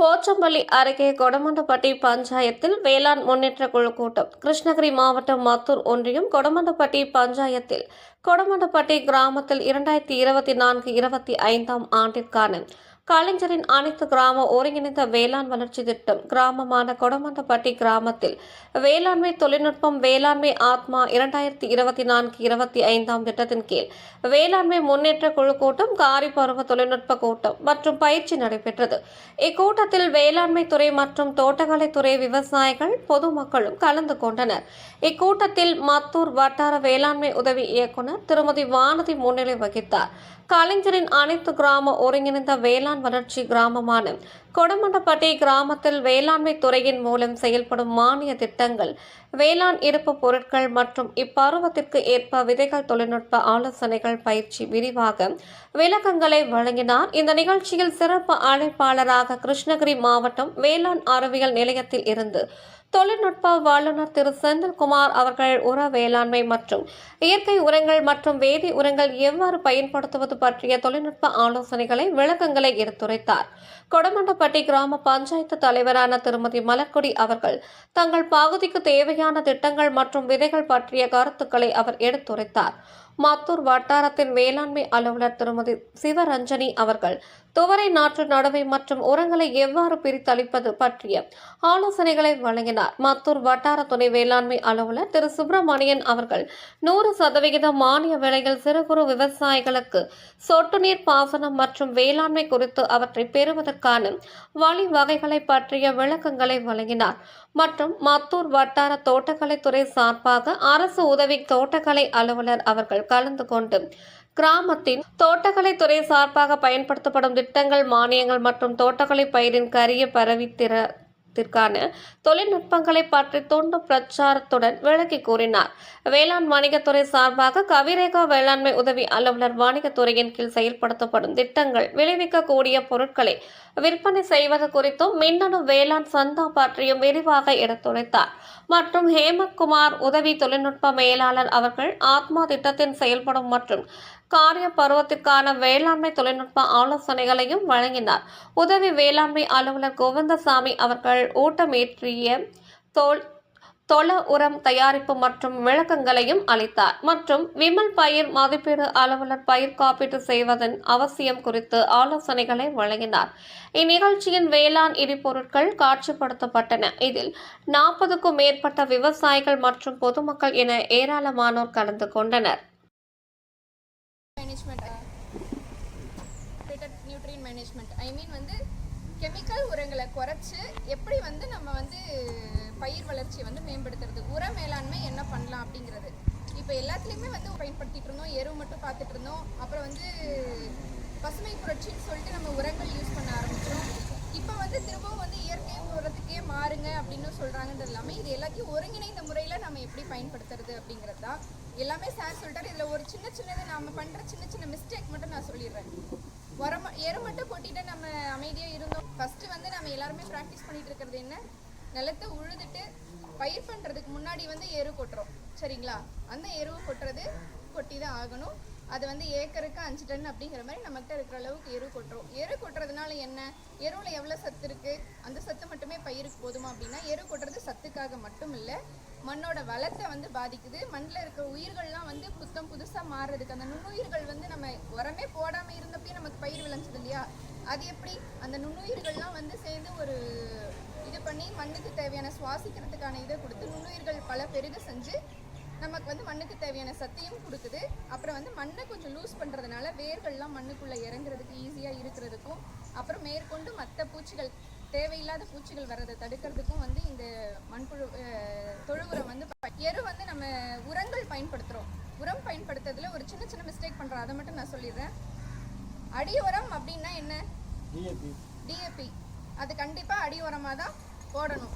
போச்சம்பள்ளி அருகே கொடமண்டப்பட்டி பஞ்சாயத்தில் வேளாண் முன்னேற்ற குழு கூட்டம். கிருஷ்ணகிரி மாவட்டம் மத்தூர் ஒன்றியம் கொடமண்டப்பட்டி பஞ்சாயத்தில். கொடமண்டப்பட்டி கிராமத்தில் இரண்டாயிரத்தி இருபத்தி நான்கு இருபத்தி ஐந்தாம் ஆண்டிற்கான கலைஞரின் அனைத்து கிராம ஒருங்கிணைந்த வேளாண் வளர்ச்சி திட்டம் கிராமமான கொடமண்டப்பட்டி கிராமத்தில் வேளாண்மை தொழில்நுட்பம் வேளாண்மை ஆத்மா இரண்டாயிரத்தி இருபத்தி நான்கு இருபத்தி ஐந்தாம் திட்டத்தின் கீழ் வேளாண்மை முன்னேற்ற குழு கூட்டம் காரி பருவ தொழில்நுட்ப கூட்டம் மற்றும் பயிற்சி நடைபெற்றது. இக்கூட்டத்தில் வேளாண்மை துறை மற்றும் தோட்டக்கலைத்துறை விவசாயிகள் பொதுமக்களும் கலந்து கொண்டனர். இக்கூட்டத்தில் மத்தூர் வட்டார வேளாண்மை உதவி இயக்குனர் திருமதி வானதி முன்னிலை வகித்தார். கலைஞரின் அனைத்து கிராம ஒருங்கிணைந்த வேளாண் வளர்ச்சி கிராமமான கொடமண்டப்பட்டி கிராமத்தில் வேளாண்மை துறையின் மூலம் செயல்படும் மானிய திட்டங்கள் வேளாண் இருப்பு பொருட்கள் மற்றும் இப்பருவத்திற்கு ஏற்ப விதைகள் தொழில்நுட்ப ஆலோசனைகள் பயிற்சி விரிவாக விளக்கங்களை வழங்கினார். இந்த நிகழ்ச்சியில் சிறப்பு அழைப்பாளராக கிருஷ்ணகிரி மாவட்டம் வேளாண் அறிவியல் நிலையத்தில் இருந்து தொழில்நுட்ப வல்லுநர் திரு செந்தில்குமார் அவர்கள் உர வேளாண்மை மற்றும் இயற்கை உரங்கள் மற்றும் வேதி உரங்கள் எவ்வாறு பயன்படுத்துவது பற்றிய தொழில்நுட்ப ஆலோசனைகளை விளக்கங்களை எடுத்துரைத்தார். கோவில்பட்டி கிராம பஞ்சாயத்து தலைவரான திருமதி மலர்கொடி அவர்கள் தங்கள் பகுதிக்கு தேவையான திட்டங்கள் மற்றும் விதைகள் பற்றிய கருத்துக்களை அவர் எடுத்துரைத்தார். மத்தூர் வட்டாரத்தின் வேளாண்மை அலுவலர் திருமதி சிவரஞ்சனி அவர்கள் துவரை நாற்று நடவை மற்றும் உரங்களை எவ்வாறு பிரித்தளிப்பது பற்றிய ஆலோசனைகளை வழங்கினார். மத்தூர் வட்டார துணை வேளாண்மை அலுவலர் திரு சுப்பிரமணியன் அவர்கள் நூறு சதவிகித மானிய விலையில் சிறு குறு விவசாயிகளுக்கு சொட்டு நீர் பாசனம் மற்றும் வேளாண்மை குறித்து அவற்றை பெறுவதற்கான வழிவகைகளை பற்றிய விளக்கங்களை வழங்கினார். மற்றும் மத்தூர் வட்டார தோட்டக்கலைத்துறை சார்பாக அரசு உதவி தோட்டக்கலை அலுவலர் அவர்கள் கலந்து கொண்டு கிராமத்தின் தோட்டக்கலைத்துறை சார்பாக பயன்படுத்தப்படும் திட்டங்கள் மானியங்கள் மற்றும் தோட்டக்கலை பயிரின் கரிய பரவித்திறத்திற்கான தொழில்நுட்பங்களை பற்றி துண்டு பிரச்சாரத்துடன் விளக்கி கூறினார். வேளாண் வணிகத்துறை சார்பாக கவிரேகா வேளாண்மை உதவி அலுவலர் வணிகத்துறையின் கீழ் செயல்படுத்தப்படும் திட்டங்கள் விளைவிக்கக்கூடிய பொருட்களை விற்பனை செய்வது குறித்தும் மின்னணு வேளாண் சந்தா பற்றியும் விரிவாக எடுத்துரைத்தார். மற்றும் ஹேமத்குமார் உதவி தொழில்நுட்ப மேலாளர் அவர்கள் ஆத்மா திட்டத்தின் செயல்படும் மற்றும் காரிய பருவத்திற்கான வேளாண்மை தொழில்நுட்ப ஆலோசனைகளையும் வழங்கினார். உதவி வேளாண்மை அலுவலர் கோவிந்தசாமி அவர்கள் ஊட்டமேற்றிய தோல் தொல உரம் தயாரிப்பு மற்றும் விளக்கங்களையும் அளித்தார். மற்றும் விமல் பயிர் மதிப்பீடு அலுவலர் பயிர் காப்பீடு செய்வதன் அவசியம் குறித்து ஆலோசனைகளை வழங்கினார். இந்நிகழ்ச்சியின் வேளாண் இடிபொருட்கள் காட்சிப்படுத்தப்பட்டன. இதில் நாற்பதுக்கும் மேற்பட்ட விவசாயிகள் மற்றும் பொதுமக்கள் என ஏராளமானோர் கலந்து கொண்டனர். மேனேஜ்மெண்ட் மேனேஜ்மெண்ட் ஐ மீன் வந்து கெமிக்கல் உரங்களை குறைச்சு எப்படி வந்து நம்ம வந்து பயிர் வளர்ச்சியை வந்து மேம்படுத்துறது? உர மேலாண்மை என்ன பண்ணலாம் அப்படிங்கிறது. இப்போ எல்லாத்துலேயுமே வந்து பயன்படுத்திட்டு இருந்தோம். எருவு மட்டும் பார்த்துட்டு இருந்தோம். அப்புறம் வந்து பசுமை புரட்சின்னு சொல்லிட்டு நம்ம உரங்கள் யூஸ் பண்ண ஆரம்பித்தோம் இப்போ வந்து திரும்பவும் வந்து இயற்கை உரத்துக்கே மாறுங்க அப்படின்னு சொல்கிறாங்கன்றது இல்லாமல் இது எல்லாத்தையும் ஒருங்கிணைந்த முறையில் நம்ம எப்படி பயன்படுத்துறது அப்படிங்கிறது தான். எல்லாமே சார் சொல்லிட்டாரு. இதில் ஒரு சின்ன சின்னது நாம் பண்ணுற சின்ன சின்ன மிஸ்டேக் மட்டும் நான் சொல்லிடுறேன். உரம் எரு மட்டும் கொட்டிட்டு நம்ம அமைதியாக இருந்தோம். ஃபஸ்ட்டு வந்து நம்ம எல்லாருமே ப்ராக்டிஸ் பண்ணிட்டு இருக்கிறது என்ன? நிலத்தை உழுதுட்டு பயிர் பண்ணுறதுக்கு முன்னாடி வந்து எரு கொட்டுறோம். சரிங்களா? அந்த எருவு கொட்டுறது கொட்டி தான் ஆகணும். அது வந்து ஏக்கருக்கு அஞ்சு டன் அப்படிங்கிற மாதிரி நம்மகிட்ட இருக்கிற அளவுக்கு எரு கொட்டுறோம். எரு கொட்டுறதுனால என்ன? எருவில் எவ்வளோ சத்து இருக்குது அந்த சத்து மட்டுமே பயிருக்கு போதுமா அப்படின்னா எரு கொட்டுறது சத்துக்காக மட்டும் இல்லை மண்ணோட வளத்தை வந்து பாதிக்குது. மண்ணில் இருக்கிற உயிர்கள்லாம் வந்து புத்தம் புதுசாக மாறுறதுக்கு அந்த நுண்ணுயிர்கள் வந்து நம்ம உரமே போடாமல் இருந்தப்பயே நமக்கு பயிர் விளைஞ்சது இல்லையா? அது எப்படி? அந்த நுண்ணுயிர்கள்லாம் வந்து சேர்ந்து ஒரு இது பண்ணி மண்ணுக்கு தேவையான சுவாசிக்கிறதுக்கான இதை கொடுத்து நுண்ணுயிர்கள் பல பெருக செஞ்சு நமக்கு வந்து மண்ணுக்கு தேவையான சத்தையும் கொடுக்குது. அப்புறம் வந்து மண்ணை கொஞ்சம் லூஸ் பண்ணுறதுனால வேர்கள்லாம் மண்ணுக்குள்ளே இறங்குறதுக்கு ஈஸியாக இருக்கிறதுக்கும் அப்புறம் மேற்கொண்டு மற்ற பூச்சிகள் தேவையில்லாத பூச்சிகள் வர்றதை தடுக்கிறதுக்கும் வந்து இந்த மண்புழு தொழு உரம் வந்து எரு வந்து நம்ம உரங்கள் பயன்படுத்துகிறோம் உரம் பயன்படுத்துறதுல ஒரு சின்ன சின்ன மிஸ்டேக் பண்ணுறோம் அதை மட்டும் நான் சொல்லிடுறேன். அடி உரம் அப்படின்னா என்ன? டிஏபி டிஏபி அது கண்டிப்பாக அடி உரமாக தான் போடணும்.